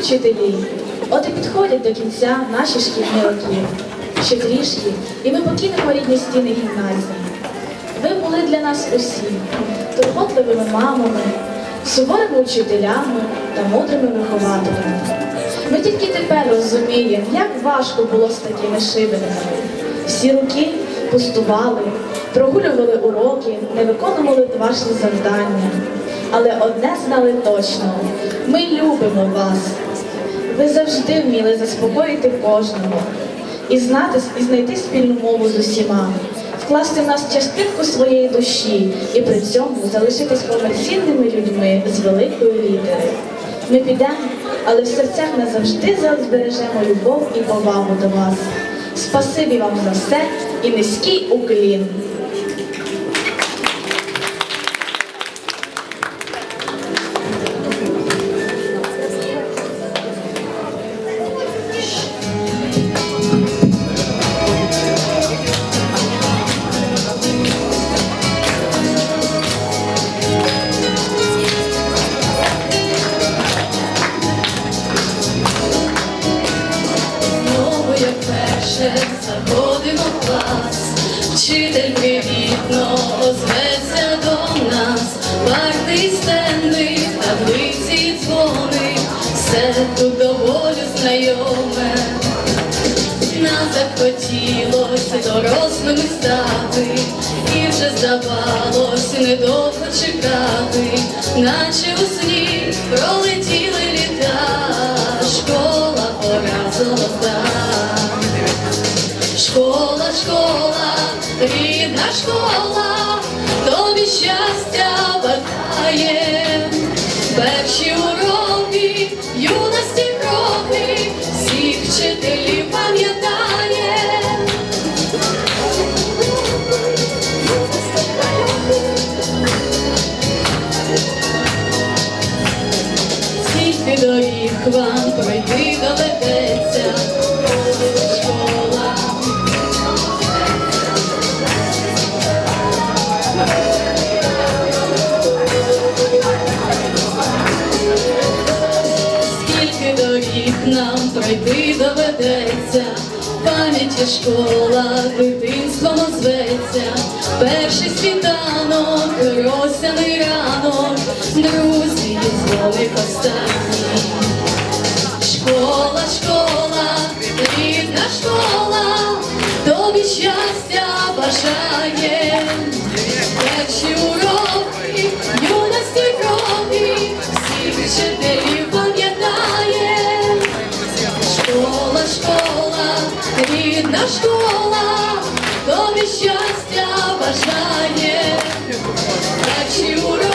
вчителі, от і підходять до кінця наші шкільні роки. Ще трішки, і ми покинемо рідні стіни гімназії. Ви були для нас усі турботливими мамами, суворими вчителями та мудрими вихователями. Ми тільки тепер розуміємо, як важко було з такими шибениками. Всі руки пустували, прогулювали уроки, не виконували ваші завдання. Але одне знали точно: ми любимо вас. Ви завжди вміли заспокоїти кожного і знати і знайти спільну мову з усіма, вкласти в нас частинку своєї душі і при цьому залишитись повноцінними людьми з великої літери. Ми підемо, але в серцях назавжди збережемо любов і повагу до вас. Спасибі вам за все і низький уклін. Озветься до нас, парти й стенди, таблиці дзвони, все тут доволі знайоме. Нам захотілося дорослими стати, і вже здавалось недовго чекати, наче у сні пролетіли літа, школа пора золота. Школа, школа, рідна школа, Перші уроки, юності кроки, всіх вчителів пам'ятає. Скільки доріг вам пройти доведеться, школа. Нам пройти доведеться, пам'яті школа дитинством озветься, перший світанок, росяний ранок, друзі, дзвоник останній. Школа, школа, рідна школа, тобі щастя бажає. Перші уроки,